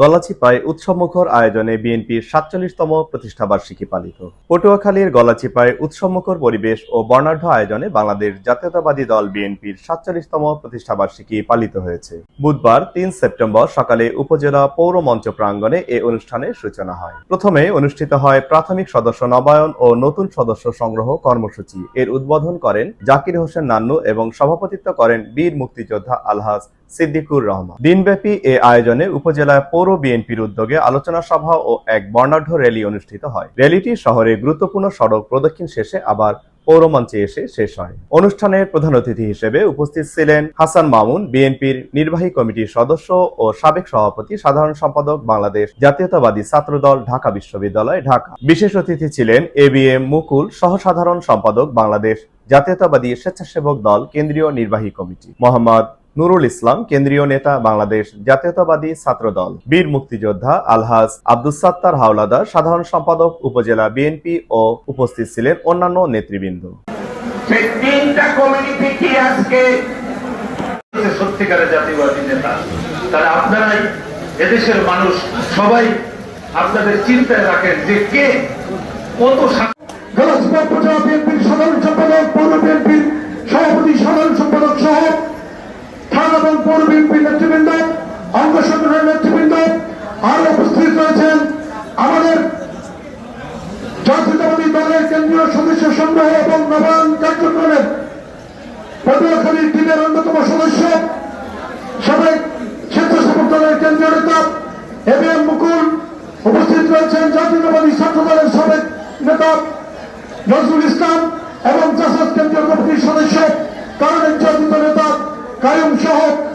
গলাচিপায় উৎসবমুখর আয়োজনে বিএনপির সাতচল্লিশতম প্রতিষ্ঠাবার্ষিকী পালিত। পটুয়াখালীর গলাচিপায় উৎসবমুখর পরিবেশ ও বর্ণাঢ্য আয়োজনে বাংলাদেশ জাতীয়তাবাদী দল বিএনপির সাতচল্লিশতম প্রতিষ্ঠাবার্ষিকী পালিত হয়েছে। বুধবার, তিন সেপ্টেম্বর সকালে উপজেলা পৌর মঞ্চ প্রাঙ্গণে এ অনুষ্ঠানের সূচনা হয়। প্রথমে অনুষ্ঠিত হয় প্রাথমিক সদস্য নবায়ন ও নতুন সদস্য সংগ্রহ কর্মসূচি। এর উদ্বোধন করেন জাকির হোসেন নান্নু এবং সভাপতিত্ব করেন বীর মুক্তিযোদ্ধা আলহাজ সিদ্দিকুর রহমান। দিনব্যাপী এ আয়োজনে উপজেলায় পৌর বিএনপির উদ্যোগে আলোচনা সভা ও এক বর্ণাঢ্য র্যালি অনুষ্ঠিত হয়। র্যালিটি শহরে গুরুত্বপূর্ণ সড়ক প্রদক্ষিণ শেষে আবার পৌরমঞ্চে এসে শেষ হয়। অনুষ্ঠানের প্রধান অতিথি হিসেবে উপস্থিত ছিলেন হাসান মামুন, বিএনপির নির্বাহী কমিটির সদস্য ও সাবেক সভাপতি, সাধারণ সম্পাদক বাংলাদেশ জাতীয়তাবাদী ছাত্রদল, ঢাকা বিশ্ববিদ্যালয়, ঢাকা। বিশেষ অতিথি ছিলেন এ বি এম মুকুল, সহসাধারণ সম্পাদক বাংলাদেশ জাতীয়তাবাদী স্বেচ্ছাসেবক দল, কেন্দ্রীয় নির্বাহী কমিটি। মোহাম্মদ নুরুল ইসলাম কেন্দ্রীয় নেতা বাংলাদেশ জাতীয়তাবাদী ছাত্রদল বীর মুক্তিযোদ্ধা আলহাজ আব্দুস সাত্তার হাওলাদার সাধারণ সম্পাদক উপজেলা বিএনপি ও উপস্থিত ছিলেন অন্যান্য নেতৃবৃন্দ। সেই তিনটা কমিটি থেকে আজকে সত্যিকারের জাতীয়বাদী নেতা তাহলে আপনারাই এদেশের মানুষ সবাই আপনাদের চিন্তায় রাখেন যে কে কত সাধারণ সম্পাদক পৌর বিএনপির রয়েছেন আমাদের জাতীয়তাবাদী দলের কেন্দ্রীয় সদস্য সংগ্রহ এবং নবায়ন কার্যক্রমের পটুয়াখালী টিমের অন্যতম সদস্য। সাবেক স্বেচ্ছাসেবক দলের কেন্দ্রীয় নেতা এম এম মুকুল উপস্থিত রয়েছেন। জাতীয়তাবাদী ছাত্র দলের সাবেক নেতা নজরুল ইসলাম এবং জাসাদ কেন্দ্রীয় কমিটির সদস্য কারণের জাতীয় নেতা কায়ুম সহ উপস্থিত